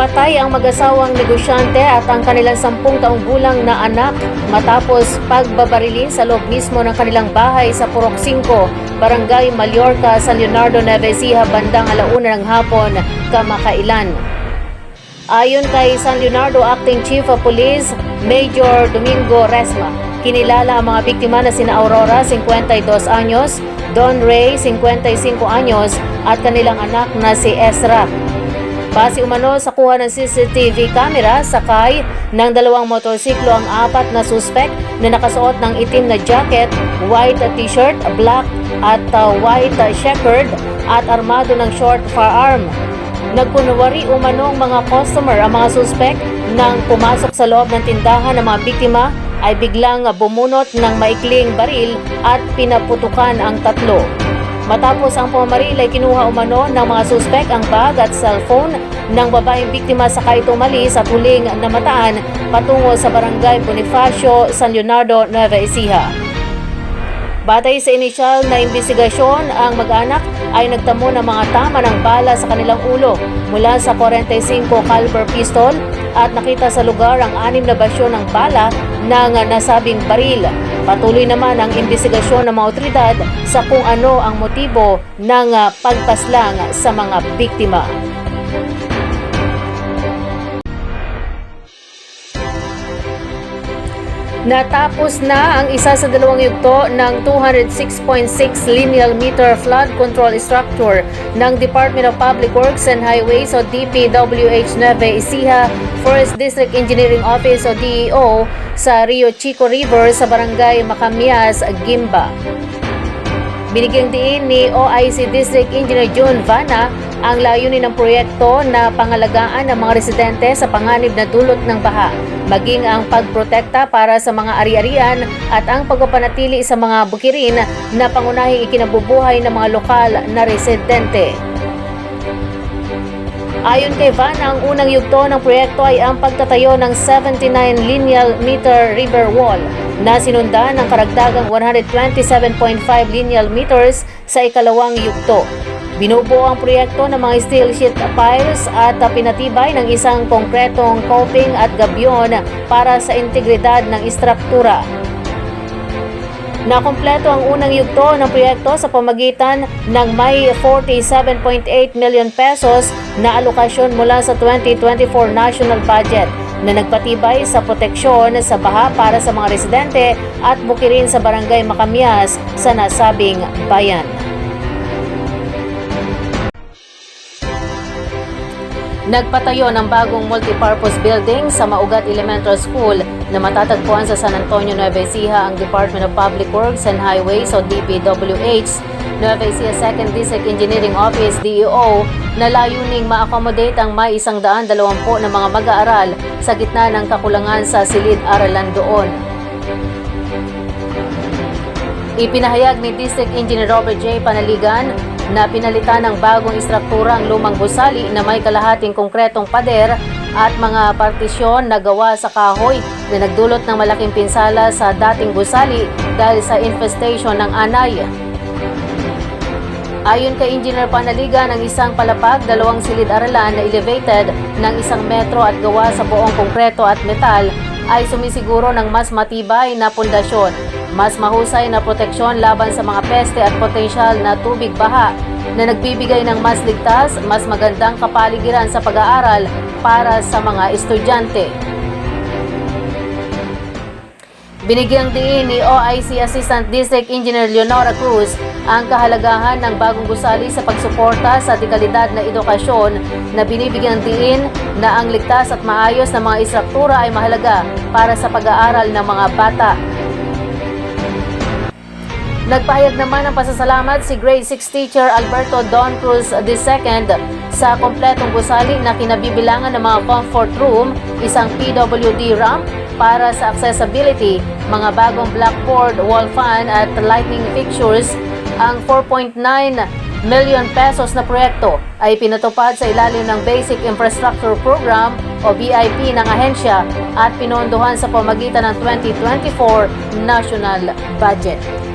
Napatay ang mag-asawang negosyante at ang kanilang sampung taong gulang na anak matapos pagbabarilin sa loob mismo ng kanilang bahay sa Purok 5, Barangay Mallorca, San Leonardo, Nueva Ecija, bandang alauna ng hapon, kamakailan. Ayon kay San Leonardo Acting Chief of Police, Major Domingo Resma, kinilala ang mga biktima na sina Aurora, 52 anyos, Don Ray, 55 anyos, at kanilang anak na si Ezra, Base umano sa kuha ng CCTV camera, sakay ng dalawang motorsiklo ang apat na suspect na nakasuot ng itim na jacket, white t-shirt, black at uh, white uh, checkered at armado ng short firearm. Nagkunwari umanong mga customer ang mga suspect nang pumasok sa loob ng tindahan ng mga biktima ay biglang bumunot ng maikling baril at pinaputukan ang tatlo. Matapos ang pumaril ay kinuha umano ng mga suspek ang bag at cellphone ng babaeng biktima sa ito umalis at huling namataan patungo sa barangay Bonifacio, San Leonardo, Nueva Ecija. Batay sa inisyal na investigasyon, ang mag-anak ay nagtamo ng mga tama ng bala sa kanilang ulo mula sa 45 caliber pistol at nakita sa lugar ang anim na basyo ng bala ng nasabing baril. Patuloy naman ang investigasyon ng mga otoridad sa kung ano ang motibo ng ah, pagpaslang sa mga biktima. Natapos na ang isa sa dalawang yugto ng 206.6 lineal meter flood control structure ng Department of Public Works and Highways o DPWH Nueva Ecija Forest District Engineering Office o DEO sa Rio Chico River sa barangay Macamias, Gimba. Binigyang diin ni OIC District Engineer June Vana ang layunin ng proyekto na pangalagaan ng mga residente sa panganib na dulot ng baha, maging ang pagprotekta para sa mga ari-arian at ang pagpapanatili sa mga bukirin na pangunahing ikinabubuhay ng mga lokal na residente. Ayon kay Van, ang unang yugto ng proyekto ay ang pagtatayo ng 79 lineal meter river wall na sinundan ng karagdagang 127.5 lineal meters sa ikalawang yugto. Binubuo ang proyekto ng mga steel sheet piles at pinatibay ng isang konkretong coping at gabyon para sa integridad ng istruktura. Nakumpleto ang unang yugto ng proyekto sa pamagitan ng may 47.8 million pesos na alokasyon mula sa 2024 national budget na nagpatibay sa proteksyon sa baha para sa mga residente at bukirin sa barangay Macamias sa nasabing bayan. Nagpatayo ng bagong multipurpose building sa Maugat Elementary School na matatagpuan sa San Antonio, Nueva Ecija ang Department of Public Works and Highways o DPWH, Nueva Ecija 2nd District Engineering Office DEO na layuning ma-accommodate ang may isang daan dalawampu na mga mag-aaral sa gitna ng kakulangan sa silid-aralan doon. Ipinahayag ni District Engineer Robert J. Panaligan na pinalitan ng bagong istruktura ang lumang gusali na may kalahating konkretong pader at mga partisyon na gawa sa kahoy na nagdulot ng malaking pinsala sa dating gusali dahil sa infestation ng anay. Ayon kay Engineer Panaligan, ang isang palapag, dalawang silid-aralan na elevated ng isang metro at gawa sa buong konkreto at metal ay sumisiguro ng mas matibay na pundasyon, mas mahusay na proteksyon laban sa mga peste at potensyal na tubig baha na nagbibigay ng mas ligtas, mas magandang kapaligiran sa pag-aaral para sa mga estudyante. Binigyang diin ni OIC Assistant District Engineer Leonora Cruz ang kahalagahan ng bagong gusali sa pagsuporta sa dekalidad na edukasyon na binibigyang diin na ang ligtas at maayos na mga istruktura ay mahalaga para sa pag-aaral ng mga bata. Nagpahayag naman ng pasasalamat si Grade 6 teacher Alberto Don Cruz II sa kompletong gusali na kinabibilangan ng mga comfort room, isang PWD ramp para sa accessibility, mga bagong blackboard, wall fan at lightning fixtures. Ang 4.9 million pesos na proyekto ay pinatupad sa ilalim ng Basic Infrastructure Program o BIP ng ahensya at pinondohan sa pamagitan ng 2024 National Budget.